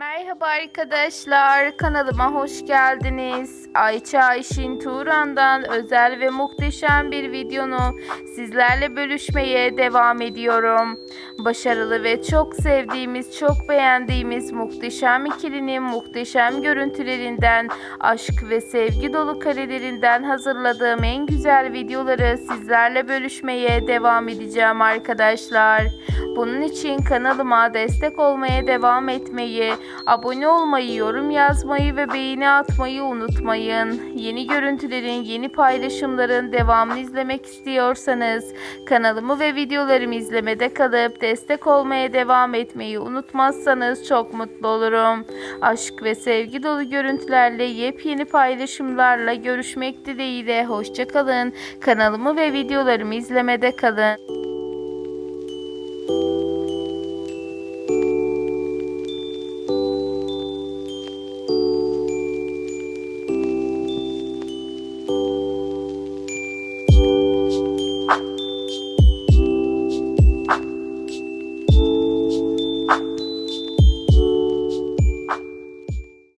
Merhaba arkadaşlar, kanalıma hoş geldiniz. Ayça Ayşin Turan'dan özel ve muhteşem bir videonu sizlerle bölüşmeye devam ediyorum. Başarılı ve çok sevdiğimiz, çok beğendiğimiz muhteşem ikilinin muhteşem görüntülerinden, aşk ve sevgi dolu karelerinden hazırladığım en güzel videoları sizlerle bölüşmeye devam edeceğim arkadaşlar. Bunun için kanalıma destek olmaya devam etmeyi, abone olmayı, yorum yazmayı ve beğeni atmayı unutmayın. Yeni görüntülerin, yeni paylaşımların devamını izlemek istiyorsanız kanalımı ve videolarımı izlemede kalıp destek olmaya devam etmeyi unutmazsanız çok mutlu olurum. Aşk ve sevgi dolu görüntülerle yepyeni paylaşımlarla görüşmek dileğiyle hoşçakalın. Kanalımı ve videolarımı izlemede kalın.